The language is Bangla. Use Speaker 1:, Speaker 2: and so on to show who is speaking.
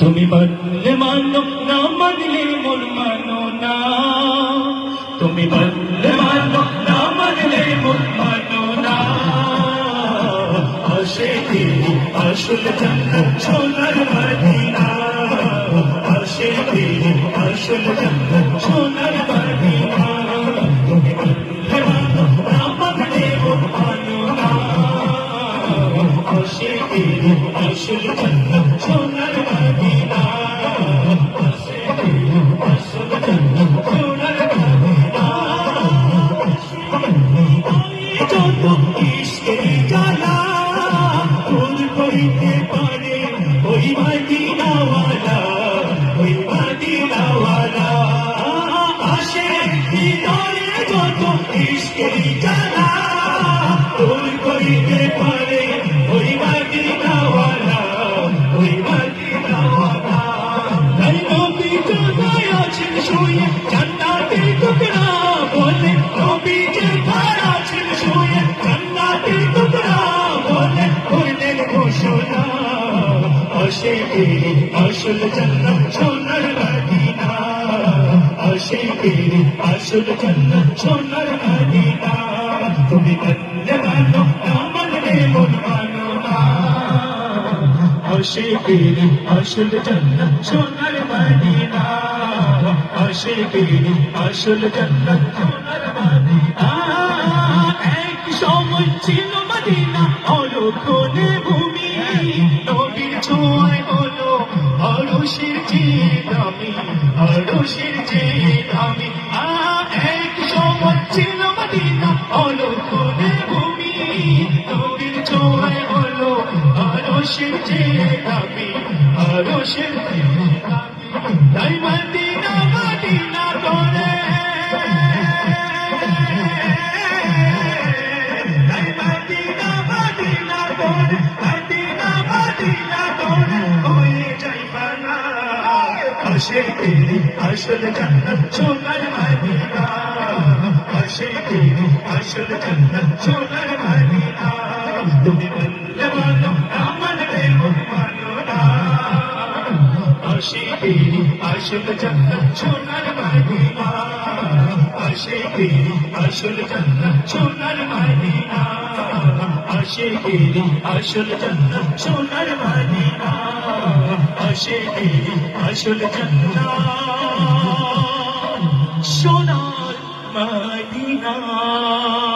Speaker 1: তুমি বললে মানো না, মানলে মন মানো না। তুমি বললে মানো না, মানলে মন মানো না। আসে কি আসল জন্নত সোনার মদিনা? আসে আসল সোনার মদিনা? তুমি না, মানলে মন না। আসে আসল সোনার মদিনা? যত ইশকের আসে কে আসল জান্নাত সোনার মদিনা আসে কে আসল জান্নাত সোনার মদিনা তুমি বললে মানো না মানলে মন মানো না। আশিকের আসল জান্নাত সোনার মদিনা আশিকের আসল জান্নাত সোনার মদিনা এক সময় ছিল মদিনা হলো কোনে নবীর ছোঁয়ায় হলো আরশের যে দামি, আরশের যে দামি। তাই মদিনা মদিনা করে। তাই করে। মদিনা মদিনা করে। হয়ে মদিনা। আসে আসল জান্নাত সোনার মদিনা তুমি বললে মানো না মানলে মানো না আসে আসল জান্নাত সোনার মদিনা আসে আসল জান্নাত সোনার মদিনা আসে আসল জান্নাত সোনার মদিনা আসে আসল জান্নাত সোনার Madina.